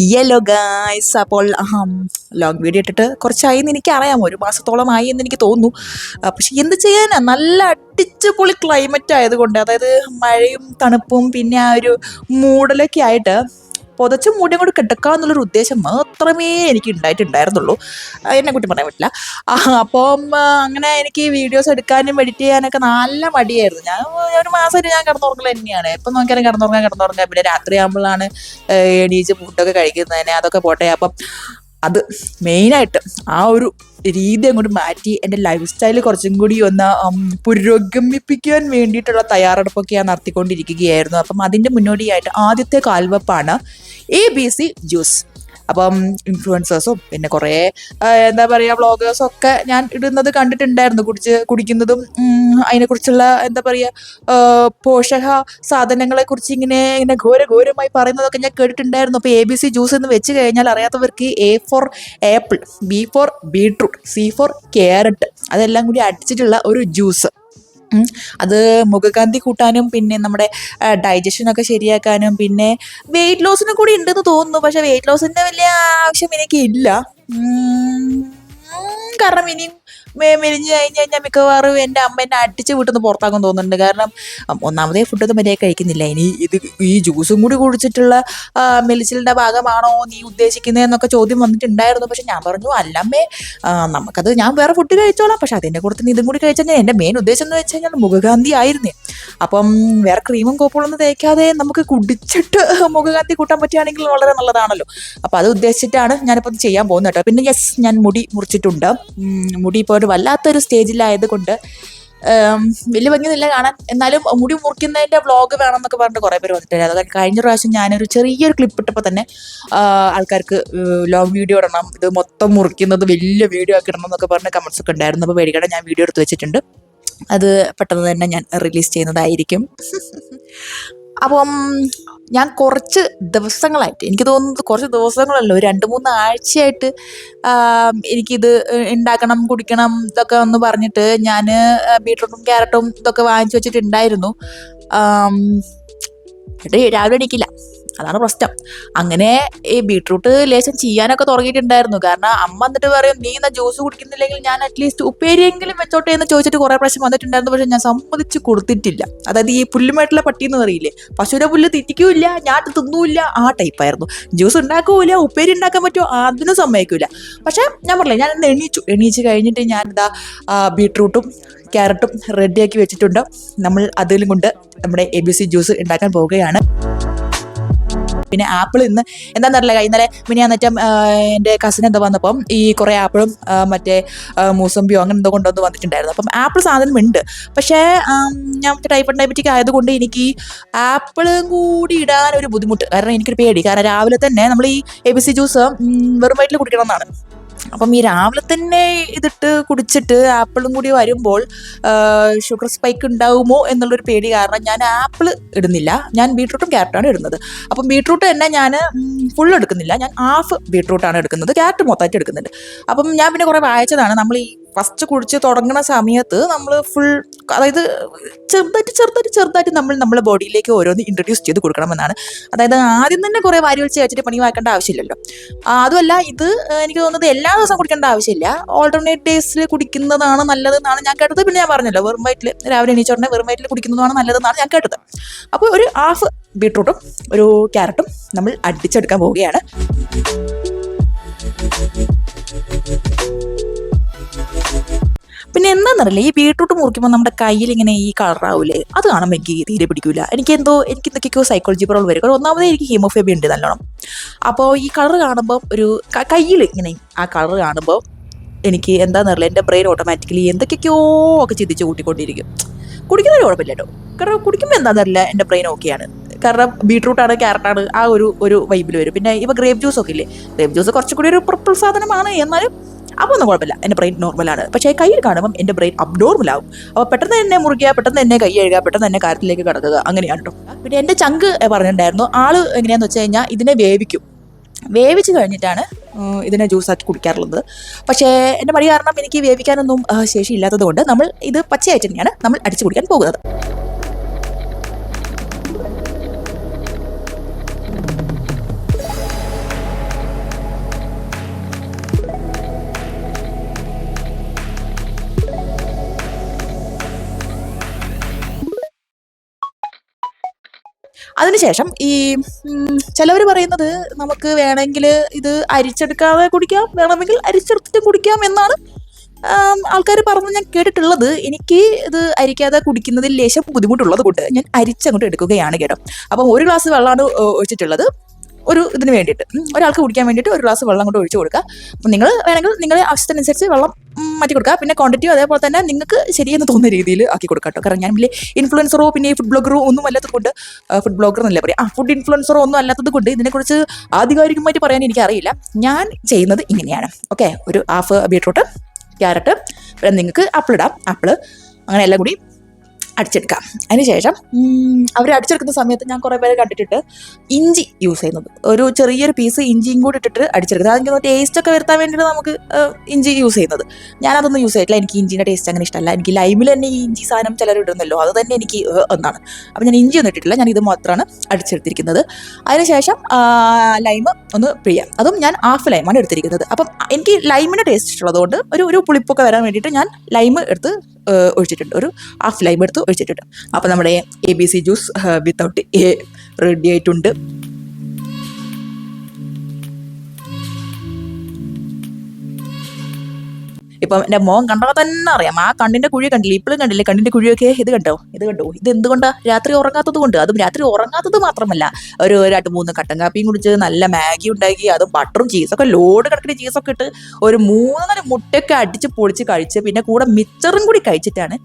Yellow guys അപ്പോൾ long video ഇട്ടിട്ട് കുറച്ചായി എന്ന് എനിക്ക് അറിയാം ഒരു മാസത്തോളമായി എന്ന് എനിക്ക് തോന്നുന്നു. പക്ഷെ എന്ത് ചെയ്യാനാ? നല്ല അടിച്ച് പൊളി ക്ലൈമറ്റ് ആയതുകൊണ്ട് അതായത് മഴയും തണുപ്പും പിന്നെ ആ ഒരു മൂടലൊക്കെ ആയിട്ട് പുതച്ച് മൂടിയും കൂടി കിടക്കാന്നുള്ളൊരു ഉദ്ദേശം മാത്രമേ എനിക്ക് ഉണ്ടായിട്ടുണ്ടായിരുന്നുള്ളൂ. എന്നെ കുട്ടി പറയാൻ പറ്റില്ല. അപ്പം അങ്ങനെ എനിക്ക് വീഡിയോസ് എടുക്കാനും എഡിറ്റ് ചെയ്യാനൊക്കെ നല്ല മടിയായിരുന്നു. ഞാൻ ഒരു മാസം ഞാൻ കിടന്നുറങ്ങൽ തന്നെയാണ്. എപ്പം നോക്കിയാലും കിടന്നുറങ്ങാൻ കിടന്നുറങ്ങാൻ പിന്നെ രാത്രി ആകുമ്പോഴാണ് എണീച്ച് ഫുഡൊക്കെ കഴിക്കുന്നതിന് അതൊക്കെ പോട്ടെ. അപ്പം അത് മെയിനായിട്ട് ആ ഒരു രീതി അങ്ങോട്ട് മാറ്റി എന്റെ ലൈഫ് സ്റ്റൈൽ കുറച്ചും കൂടി ഒന്ന് പുരോഗമിപ്പിക്കാൻ വേണ്ടിയിട്ടുള്ള തയ്യാറെടുപ്പൊക്കെ ഞാൻ നടത്തിക്കൊണ്ടിരിക്കുകയായിരുന്നു. അപ്പം അതിന്റെ മുന്നോടിയായിട്ട് ആദ്യത്തെ കാൽവെപ്പാണ് എ ബി സി ജ്യൂസ് അപ്പം ഇൻഫ്ലുവൻസേഴ്സും പിന്നെ കുറേ എന്താ പറയുക വ്ളോഗേഴ്സും ഒക്കെ ഞാൻ ഇടുന്നത് കണ്ടിട്ടുണ്ടായിരുന്നു കുടിച്ച് കുടിക്കുന്നതും അതിനെക്കുറിച്ചുള്ള എന്താ പറയുക പോഷക സാധനങ്ങളെക്കുറിച്ച് ഇങ്ങനെ ഇങ്ങനെ ഘോര ഘോരമായി പറയുന്നതൊക്കെ ഞാൻ കേട്ടിട്ടുണ്ടായിരുന്നു അപ്പോൾ എ ബി സി ജ്യൂസ് എന്ന് വെച്ച് കഴിഞ്ഞാൽ അറിയാത്തവർക്ക് A for apple B for beetroot C for carrot അതെല്ലാം കൂടി അടിച്ചിട്ടുള്ള ഒരു ജ്യൂസ്. അത് മുഖകാന്തി കൂട്ടാനും പിന്നെ നമ്മുടെ ഡൈജഷനൊക്കെ ശരിയാക്കാനും പിന്നെ വെയിറ്റ് ലോസിനും കൂടി ഉണ്ടെന്ന് തോന്നുന്നു. പക്ഷെ വെയിറ്റ് ലോസിന്റെ വലിയ ആവശ്യം എനിക്കില്ല ഇല്ല. കാരണം ഇനിയും മെലിഞ്ഞ് കഴിഞ്ഞ് കഴിഞ്ഞാൽ മിക്കവാറും എന്റെ അമ്മ എന്നെ അടിച്ച് വീട്ടിൽ പുറത്താക്കാൻ തോന്നുന്നുണ്ട്. കാരണം ഒന്നാമതേ ഒന്നാമതേ ഫുഡൊന്നും മര്യാദ കഴിക്കുന്നില്ല. ഇനി ഇത് ഈ ജ്യൂസും കൂടി കുടിച്ചിട്ടുള്ള മെലിച്ചിലിന്റെ ഭാഗമാണോ നീ ഉദ്ദേശിക്കുന്നത് എന്നൊക്കെ ചോദ്യം വന്നിട്ടുണ്ടായിരുന്നു. പക്ഷെ ഞാൻ പറഞ്ഞു അല്ലമ്മേ നമുക്കത് ഞാൻ വേറെ ഫുഡ് കഴിച്ചോളാം. പക്ഷെ അതിന്റെ കൂടെ നീ ഇതും കൂടി കഴിച്ചാൽ എന്റെ മെയിൻ ഉദ്ദേശം എന്ന് വെച്ച് കഴിഞ്ഞാൽ മുഖകാന്തി ആയിരുന്നേ. അപ്പം വേറെ ക്രീമും കോപ്പുകളൊന്നും തേക്കാതെ നമുക്ക് കുടിച്ചിട്ട് മുഖകാന്തി കൂട്ടാൻ പറ്റുകയാണെങ്കിൽ വളരെ നല്ലതാണല്ലോ. അപ്പോൾ അത് ഉദ്ദേശിച്ചിട്ടാണ് ഞാനിപ്പോൾ ഇത് ചെയ്യാൻ പോകുന്നത് കേട്ടോ. പിന്നെ യെസ് ഞാൻ മുടി മുറിച്ചിട്ടുണ്ട്. മുടി ഇപ്പോൾ ഒരു വല്ലാത്തൊരു സ്റ്റേജിലായത് കൊണ്ട് വലിയ ഭംഗിയൊന്നുമില്ല കാണാൻ. എന്നാലും മുടി മുറിക്കുന്നതിന്റെ വ്ളോഗ് വേണമെന്നൊക്കെ പറഞ്ഞിട്ട് കുറേ പേര് വന്നിട്ടുണ്ട്. അതൊക്കെ കഴിഞ്ഞ പ്രാവശ്യം ഞാനൊരു ചെറിയൊരു ക്ലിപ്പ് ഇട്ടപ്പോൾ തന്നെ ആൾക്കാർക്ക് ലോങ് വീഡിയോ ഇടണം ഇത് മൊത്തം മുറിക്കുന്നത് വലിയ വീഡിയോ ആക്കി ഇടണം എന്നൊക്കെ പറഞ്ഞ കമൻസ് ഒക്കെ ഉണ്ടായിരുന്നു. അപ്പോൾ പേടിക്കണം ഞാൻ വീഡിയോ എടുത്ത് വെച്ചിട്ടുണ്ട്. അത് പെട്ടെന്ന് തന്നെ ഞാൻ റിലീസ് ചെയ്യുന്നതായിരിക്കും. അപ്പം ഞാൻ കുറച്ച് ദിവസങ്ങളായിട്ട് എനിക്ക് തോന്നുന്നത് കുറച്ച് ദിവസങ്ങളല്ലോ രണ്ട് മൂന്ന് ആഴ്ചയായിട്ട് എനിക്കിത് ഉണ്ടാക്കണം കുടിക്കണം ഇതൊക്കെ ഒന്ന് പറഞ്ഞിട്ട് ഞാൻ ബീട്രൂട്ടും ക്യാരറ്റും ഇതൊക്കെ വാങ്ങിച്ചു വെച്ചിട്ടുണ്ടായിരുന്നു. രാവിലെ എണീക്കില്ല. അതാണ് പ്രശ്നം. അങ്ങനെ ഈ ബീട്രൂട്ട് ലേശം ചെയ്യാനൊക്കെ തുടങ്ങിയിട്ടുണ്ടായിരുന്നു. കാരണം അമ്മ എന്നിട്ട് പറയും നീ എന്നാ ജ്യൂസ് കുടിക്കുന്നില്ലെങ്കിൽ ഞാൻ അറ്റ്ലീസ്റ്റ് ഉപ്പേരിയെങ്കിലും വെച്ചോട്ടെ എന്ന് ചോദിച്ചിട്ട് കുറേ പ്രാവശ്യം വന്നിട്ടുണ്ടായിരുന്നു. പക്ഷെ ഞാൻ സമ്മതിച്ച് കൊടുത്തിട്ടില്ല. അതായത് ഈ പുല്ലുമായിട്ടുള്ള പട്ടി എന്ന് പറയില്ലേ പശുവിനെ പുല്ല് തിറ്റിക്കൂല ഞാട്ട് തിന്നൂല്ല ആ ടൈപ്പായിരുന്നു ജ്യൂസ് ഉണ്ടാക്കൂല ഉപ്പേരി ഉണ്ടാക്കാൻ പറ്റുമോ അതിനും സമ്മതിക്കൂല. പക്ഷേ ഞാൻ പറഞ്ഞില്ല ഞാൻ ഇന്ന് എണീച്ചു. എണീച്ച് കഴിഞ്ഞിട്ട് ഞാൻ എന്താ ബീട്രൂട്ടും ക്യാരറ്റും റെഡിയാക്കി വെച്ചിട്ടുണ്ട്. നമ്മൾ അതിലും കൊണ്ട് നമ്മുടെ എ ബി സി ജ്യൂസ് ഉണ്ടാക്കാൻ പോവുകയാണ്. പിന്നെ ആപ്പിൾ ഇന്ന് എന്താണെന്നറിയില്ല ഇന്നലെ മറ്റേ എന്റെ കസിൻ എന്താ വന്നപ്പം ഈ കുറേ ആപ്പിളും മറ്റേ മൂസമ്പിയോ അങ്ങനെ എന്തോ കൊണ്ടുവന്ന് വന്നിട്ടുണ്ടായിരുന്നു. അപ്പം ആപ്പിൾ സാധനം ഉണ്ട്. പക്ഷേ ഞാൻ മറ്റേ ടൈപ്പ് ഡയബറ്റിക് ആയതുകൊണ്ട് എനിക്ക് ആപ്പിളും കൂടി ഇടാൻ ഒരു ബുദ്ധിമുട്ട്. കാരണം എനിക്കൊരു പേടി. കാരണം രാവിലെ തന്നെ നമ്മൾ ഈ എ ബി സി ജ്യൂസ് വെറും വയറ്റിൽ കുടിക്കണം എന്നാണ് അപ്പം ഈ രാവിലെ തന്നെ ഇതിട്ട് കുടിച്ചിട്ട് ആപ്പിളും കൂടി വരുമ്പോൾ ഷുഗർ സ്പൈക്ക് ഉണ്ടാവുമോ എന്നുള്ളൊരു പേടി കാരണം ഞാൻ ആപ്പിൾ ഇടുന്നില്ല. ഞാൻ ബീട്രൂട്ടും ക്യാരറ്റാണ് ഇടുന്നത്. അപ്പം ബീട്രൂട്ട് തന്നെ ഞാൻ ഫുൾ എടുക്കുന്നില്ല. ഞാൻ ഹാഫ് ബീട്രൂട്ടാണ് എടുക്കുന്നത്. ക്യാരറ്റ് മൊത്തമായിട്ട് എടുക്കുന്നുണ്ട്. അപ്പം ഞാൻ പിന്നെ കുറേ വായിച്ചതാണ്. നമ്മൾ ഈ ഫസ്റ്റ് കുടിച്ച് തുടങ്ങുന്ന സമയത്ത് നമ്മൾ ഫുൾ അതായത് ചെറുതായിട്ട് ചെറുതായിട്ട് ചെറുതായിട്ട് നമ്മൾ നമ്മുടെ ബോഡിയിലേക്ക് ഓരോന്ന് ഇൻട്രൊഡ്യൂസ് ചെയ്ത് കൊടുക്കണമെന്നാണ്. അതായത് ആദ്യം തന്നെ കുറേ വാരി വലിച്ച് കഴിച്ചിട്ട് പണി വാക്കേണ്ട ആവശ്യമില്ലല്ലോ. അതുമല്ല ഇത് എനിക്ക് തോന്നുന്നത് എല്ലാ ദിവസവും കുടിക്കേണ്ട ആവശ്യമില്ല. ഓൾട്ടർനേറ്റ് ഡേയ്സിൽ കുടിക്കുന്നതാണ് നല്ലതെന്നാണ് ഞാൻ കേട്ടത്. പിന്നെ ഞാൻ പറഞ്ഞല്ലോ വെറും വയറ്റിൽ രാവിലെ എണീച്ചോടനെ വെറും വയറ്റിൽ കുടിക്കുന്നതാണ് നല്ലതെന്നാണ് ഞാൻ കേട്ടത്. അപ്പോൾ ഒരു ഹാഫ് ബീട്രൂട്ടും ഒരു ക്യാരറ്റും നമ്മൾ അടിച്ചെടുക്കാൻ പോവുകയാണ്. പിന്നെ എന്താണെന്നറിയില്ല ഈ ബീട്രൂട്ട് മുറിക്കുമ്പോൾ നമ്മുടെ കയ്യിൽ ഇങ്ങനെ ഈ കളറാവില്ലേ അത് കാണുമ്പോൾ എനിക്ക് തീരെ പിടിക്കില്ല എനിക്ക് എന്തോ എനിക്ക് എന്തൊക്കെയോ സൈക്കോളജി പ്രോബ്ലം വരും. കാരണം ഒന്നാമതേ എനിക്ക് ഹീമോഫേബി ഉണ്ട് നല്ലോണം. അപ്പോൾ ഈ കളർ കാണുമ്പോൾ ഒരു കയ്യിൽ ഇങ്ങനെ ആ കളർ കാണുമ്പോൾ എനിക്ക് എന്താണെന്നറിയില്ല എന്റെ ബ്രെയിൻ ഓട്ടോമാറ്റിക്കലി എന്തൊക്കെയൊക്കെയോ ഒക്കെ ചിന്തിച്ച് കൂട്ടിക്കൊണ്ടിരിക്കും. കുടിക്കുന്നതിന് കുഴപ്പമില്ല കേട്ടോ. കാരണം കുടിക്കുമ്പോൾ എന്താണെന്നറിയില്ല എന്റെ ബ്രെയിൻ ഓക്കെയാണ് കാരണം ബീട്രൂട്ടാണ് ക്യാരറ്റാണ് ആ ഒരു ഒരു വൈബിൽ വരും. പിന്നെ ഇപ്പോൾ ഗ്രേപ്പ് ജ്യൂസ് ഒക്കെ ഇല്ലേ? ഗ്രേപ്പ് ജ്യൂസ് കുറച്ചുകൂടി ഒരു പർപ്പിൾ സാധനമാണ്. എന്നാലും അപ്പോൾ ഒന്നും കുഴപ്പമില്ല. എന്റെ ബ്രെയിൻ നോർമലാണ് പക്ഷേ കയ്യിൽ കാണുമ്പം എന്റെ ബ്രെയിൻ അബ്നോർമൽ ആവും. അപ്പോൾ പെട്ടെന്ന് തന്നെ മുറിക്കുക പെട്ടെന്ന് തന്നെ കൈ എഴുകുക പെട്ടെന്ന് തന്നെ കാര്യത്തിലേക്ക് കിടക്കുക. അങ്ങനെയാണ് കേട്ടോ പിന്നെ എന്റെ ചങ്ക് പറഞ്ഞിട്ടുണ്ടായിരുന്നു ആൾ എങ്ങനെയാണെന്ന് വെച്ച് കഴിഞ്ഞാൽ ഇതിനെ വേവിക്കും. വേവിച്ച് കഴിഞ്ഞിട്ടാണ് ഇതിനെ ജ്യൂസാക്കി കുടിക്കാറുള്ളത്. പക്ഷേ എന്റെ മടി കാരണം എനിക്ക് വേവിക്കാനൊന്നും ശേഷിയില്ലാത്തതുകൊണ്ട് ശേഷിയില്ലാത്തത് കൊണ്ട് നമ്മൾ ഇത് പച്ചയായിട്ട് തന്നെയാണ് നമ്മൾ അടിച്ചു കുടിക്കാൻ പോകുന്നത്. അതിനുശേഷം ഈ ചിലവർ പറയുന്നത് നമുക്ക് വേണമെങ്കിൽ ഇത് അരിച്ചെടുക്കാതെ കുടിക്കാം വേണമെങ്കിൽ അരിച്ചെടുത്തിട്ട് കുടിക്കാം എന്നാണ് ആൾക്കാർ പറഞ്ഞ് ഞാൻ കേട്ടിട്ടുള്ളത്. എനിക്ക് ഇത് അരിക്കാതെ കുടിക്കുന്നതിൽ ലേശം ബുദ്ധിമുട്ടുള്ളത് കൊണ്ട് ഞാൻ അരിച്ചങ്ങോട്ട് എടുക്കുകയാണ് കേട്ടോ. അപ്പം ഒരു ഗ്ലാസ് വെള്ളമാണ് ഒഴിച്ചിട്ടുള്ളത്. ഒരു ഇതിന് വേണ്ടിയിട്ട്. ഒരാൾക്ക് കുടിക്കാൻ വേണ്ടിയിട്ട് ഒരു ഗ്ലാസ് വെള്ളം കൊണ്ട് ഒഴിച്ചു കൊടുക്കുക. അപ്പം നിങ്ങൾ വേണമെങ്കിൽ നിങ്ങളുടെ ആവശ്യത്തിനനുസരിച്ച് വെള്ളം മാറ്റി കൊടുക്കുക. പിന്നെ ക്വാണ്ടിറ്റിയും അതേപോലെ തന്നെ നിങ്ങൾക്ക് ശരിയെന്ന് തോന്നുന്ന രീതിയിൽ ആക്കി കൊടുക്കുക കേട്ടോ. കാരണം ഞാൻ വലിയ ഇൻഫ്ലുവൻസറോ പിന്നെ ഫുഡ് ബ്ലോഗറോ ഒന്നും അല്ലാത്തത് കൊണ്ട് ഫുഡ് ബ്ലോഗർ എന്നല്ല പറയാം. ആ ഫുഡ് ഇൻഫ്ലുവൻസറോ ഒന്നും അല്ലാത്തത് കൊണ്ട് ഇതിനെക്കുറിച്ച് ആധികാരികമായിട്ട് പറയാൻ എനിക്കറിയില്ല ഞാൻ ചെയ്യുന്നത് ഇങ്ങനെയാണ്. ഓക്കെ ഒരു ഹാഫ് ബീട്രൂട്ട് ക്യാരറ്റ് പിന്നെ നിങ്ങൾക്ക് ആപ്പിൾ ഇടാം. ആപ്പിൾ അങ്ങനെ എല്ലാം കൂടി അടിച്ചെടുക്കാം. അതിനുശേഷം അവർ അടിച്ചെടുക്കുന്ന സമയത്ത് ഞാൻ കുറേ പേരെ കണ്ടിട്ടിട്ട് ഇഞ്ചി യൂസ് ചെയ്യുന്നത്. ഒരു ചെറിയൊരു പീസ് ഇഞ്ചിയും കൂടി ഇട്ടിട്ട് അടിച്ചെടുക്കുന്നത്. അതെനിക്ക് ടേസ്റ്റ് ഒക്കെ വരുത്താൻ വേണ്ടിയിട്ട് നമുക്ക് ഇഞ്ചി യൂസ് ചെയ്യുന്നത്. ഞാനതൊന്നും യൂസ് ചെയ്തിട്ടില്ല. എനിക്ക് ഇഞ്ചിന്റെ ടേസ്റ്റ് അങ്ങനെ ഇഷ്ടമല്ല. എനിക്ക് ലൈമിൽ തന്നെ ഈ ഇഞ്ചി സാധനം ചിലർ ഇടുന്നല്ലോ. അത് തന്നെ എനിക്ക് ഒന്നാണ്. അപ്പം ഞാൻ ഇഞ്ചി ഒന്നും ഇട്ടിട്ടില്ല. ഞാൻ ഇത് മാത്രമാണ് അടിച്ചെടുത്തിരിക്കുന്നത്. അതിനുശേഷം ലൈം ഒന്ന് പിഴിയാം അതും ഞാൻ ഹാഫ് ലൈമാണ് എടുത്തിരിക്കുന്നത്. അപ്പം എനിക്ക് ലൈമിന്റെ ടേസ്റ്റ് ഇഷ്ടമുള്ളതുകൊണ്ട് ഒരു ഒരു പുളിപ്പൊക്കെ വരാൻ വേണ്ടിയിട്ട് ഞാൻ ലൈം എടുത്ത് ഒഴിച്ചിട്ടുണ്ട്. ഒരു ഹാഫ് ലൈം എടുത്ത് ഒഴിച്ചിട്ടുണ്ട്. അപ്പോൾ നമ്മുടെ A B C juice without a ready ആയിട്ടുണ്ട്. ഇപ്പം എന്റെ മോൻ കണ്ടാൽ തന്നെ അറിയാം. ആ കണ്ണിന്റെ കുഴി കണ്ടില്ലേ? ഇപ്പോഴും കണ്ടില്ലേ? കണ്ണിന്റെ കുഴിയൊക്കെ ഇത് കണ്ടോ? ഇത് കണ്ടോ? ഇത് എന്തുകൊണ്ടാണ് രാത്രി ഉറങ്ങാത്തത് കൊണ്ട്? അതും രാത്രി ഉറങ്ങാത്തത് മാത്രമല്ല. ഒരു രണ്ട് മൂന്ന് കട്ടൻ കാപ്പിയും കുടിച്ച് നല്ല മാഗി ഉണ്ടാക്കി അതും ബട്ടറും ചീസൊക്കെ ലോഡ് കിടക്കുന്ന ചീസൊക്കെ ഇട്ട് ഒരു മൂന്ന് നാല് മുട്ടയൊക്കെ അടിച്ച് പൊളിച്ച് കഴിച്ച് പിന്നെ കൂടെ മിച്ചറും കൂടി കഴിച്ചിട്ടാണ്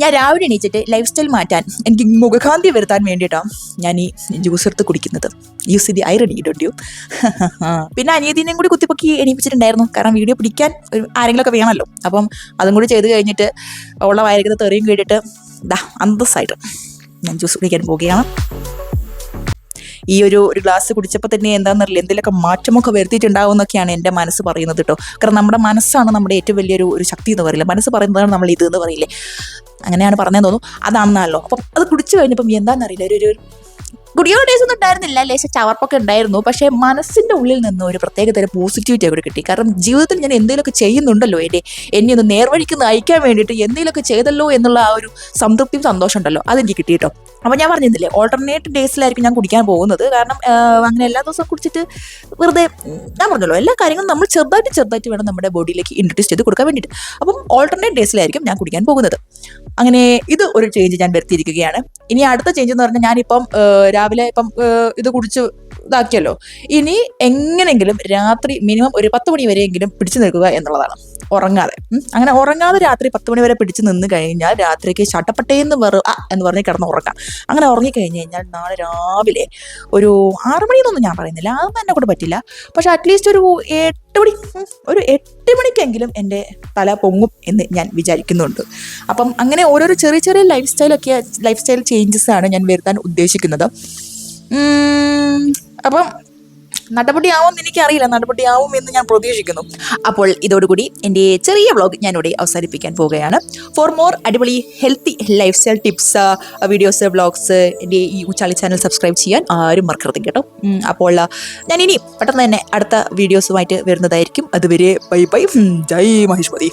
ഞാൻ രാവിലെ എണീച്ചിട്ട് ലൈഫ് സ്റ്റൈൽ മാറ്റാൻ എനിക്ക് മുഖകാന്തി വരുത്താൻ വേണ്ടിയിട്ടാണ് ഞാൻ ഈ ജ്യൂസ് എടുത്ത് കുടിക്കുന്നത്. യൂസ് ഇത് ഐ റെഡി ഡോട്ട് യു പിന്നെ അനിയതിനെയും കൂടി കുത്തിപ്പൊക്കി എണീപ്പിച്ചിട്ടുണ്ടായിരുന്നു. കാരണം വീഡിയോ പിടിക്കാൻ ആരെങ്കിലും ആരെങ്കിലുമൊക്കെ വേണമല്ലോ. അപ്പം അതും കൂടി ചെയ്ത് കഴിഞ്ഞിട്ട് ഉള്ള വയറിക്കുന്ന തെറിയും കേട്ടിട്ട് ദാ അന്തസ്സായിട്ട് ഞാൻ ജ്യൂസ് കുടിക്കാൻ പോവുകയാണ്. ഈ ഒരു ഒരു ഗ്ലാസ് കുടിച്ചപ്പോൾ തന്നെ എന്താണെന്നറിയില്ല എന്തെങ്കിലുമൊക്കെ മാറ്റമൊക്കെ വരുത്തിയിട്ടുണ്ടാവും എന്നൊക്കെയാണ് എന്റെ മനസ്സ് പറയുന്നത് കേട്ടോ. കാരണം നമ്മുടെ മനസ്സാണ് നമ്മുടെ ഏറ്റവും വലിയൊരു ഒരു ശക്തി എന്ന് പറയില്ല? മനസ്സ് പറയുന്നതാണ് നമ്മൾ ഇത് എന്ന് പറയില്ലേ? അങ്ങനെയാണ് പറഞ്ഞതെന്ന് തോന്നുന്നു. അതാണെന്നല്ലോ അപ്പം അത് കുടിച്ചു കഴിഞ്ഞപ്പം എന്താണെന്നറിയില്ല ഒരു ഒരു കുടിയോടെ ഡേയ്സ് ഒന്നും ഉണ്ടായിരുന്നില്ല. ലേശം ചവർപ്പൊക്കെ ഉണ്ടായിരുന്നു. പക്ഷേ മനസ്സിന്റെ ഉള്ളിൽ നിന്ന് ഒരു പ്രത്യേക തരം പോസിറ്റിവിറ്റി അവിടെ കിട്ടി. കാരണം ജീവിതത്തിൽ ഞാൻ എന്തെങ്കിലുമൊക്കെ ചെയ്യുന്നുണ്ടല്ലോ എന്റെ എന്നെ ഒന്ന് നേർവഴിക്ക് നയിക്കാൻ വേണ്ടിയിട്ട് എന്തെങ്കിലുമൊക്കെ ചെയ്തല്ലോ എന്നുള്ള ആ ഒരു സംതൃപ്തിയും സന്തോഷം ഉണ്ടല്ലോ. അതെനിക്ക് കിട്ടി കേട്ടോ അപ്പോൾ ഞാൻ പറഞ്ഞിരുന്നില്ലേ ഓൾട്ടർനേറ്റ് ഡേയ്സിലായിരിക്കും ഞാൻ കുടിക്കാൻ പോകുന്നത്. കാരണം അങ്ങനെ എല്ലാ ദിവസവും കുടിച്ചിട്ട് വെറുതെ ഞാൻ പറഞ്ഞല്ലോ എല്ലാ കാര്യങ്ങളും നമ്മൾ ചെറുതായിട്ട് ചെറുതായിട്ട് വേണം നമ്മുടെ ബോഡിയിലേക്ക് ഇൻട്രൊഡ്യൂസ് ചെയ്ത് കൊടുക്കാൻ വേണ്ടിയിട്ട്. അപ്പം ഓൾട്ടർനേറ്റ് ഡേയ്സിലായിരിക്കും ഞാൻ കുടിക്കാൻ പോകുന്നത്. അങ്ങനെ ഇത് ഒരു ചേഞ്ച് ഞാൻ വരുത്തിയിരിക്കുകയാണ്. ഇനി അടുത്ത ചേഞ്ച് എന്ന് പറഞ്ഞാൽ ഞാനിപ്പം രാവിലെ ഇപ്പം ഇത് കുടിച്ച് ഇതാക്കിയല്ലോ. ഇനി എങ്ങനെങ്കിലും രാത്രി മിനിമം ഒരു പത്ത് മണി വരെയെങ്കിലും പിടിച്ചു നിൽക്കുക എന്നുള്ളതാണ്. ഉറങ്ങാതെ. അങ്ങനെ ഉറങ്ങാതെ രാത്രി പത്ത് മണി വരെ പിടിച്ചു നിന്ന് കഴിഞ്ഞാൽ രാത്രിക്ക് ചട്ടപ്പട്ടേന്ന് വെറു ആ എന്ന് പറഞ്ഞ് കിടന്ന് ഉറങ്ങാം. അങ്ങനെ ഉറങ്ങിക്കഴിഞ്ഞ് കഴിഞ്ഞാൽ നാളെ രാവിലെ ഒരു ആറ് മണിയെന്നൊന്നും ഞാൻ പറയുന്നില്ല. അതൊന്നും എന്നെ കൊണ്ട് പറ്റില്ല. പക്ഷെ അറ്റ്ലീസ്റ്റ് ഒരു എട്ട് മണി ഒരു എട്ട് മണിക്കെങ്കിലും എന്റെ തല പൊങ്ങും എന്ന് ഞാൻ വിചാരിക്കുന്നുണ്ട്. അപ്പം അങ്ങനെ ഓരോരോ ചെറിയ ചെറിയ ലൈഫ് സ്റ്റൈലൊക്കെ ലൈഫ് സ്റ്റൈൽ ചേഞ്ചസ് ആണ് ഞാൻ വരുത്താൻ ഉദ്ദേശിക്കുന്നത്. അപ്പം നടപടിയാവും എനിക്കറിയില്ല. നടപടിയാവും എന്ന് ഞാൻ പ്രതീക്ഷിക്കുന്നു. അപ്പോൾ ഇതോടുകൂടി എന്റെ ചെറിയ വ്ളോഗ് ഞാനിവിടെ അവസാനിപ്പിക്കാൻ പോവുകയാണ്. ഫോർ മോർ അടിപൊളി healthy lifestyle tips videos vlogs എന്റെ ഈ ഉച്ചാളി ചാനൽ സബ്സ്ക്രൈബ് ചെയ്യാൻ ആരും മറക്കരുത് കേട്ടോ. അപ്പോൾ ഞാൻ ഇനി പെട്ടെന്ന് തന്നെ അടുത്ത വീഡിയോസുമായിട്ട് വരുന്നതായിരിക്കും. അതുവരെ ബൈ ബൈ. ജയ് മഹേഷ്മതി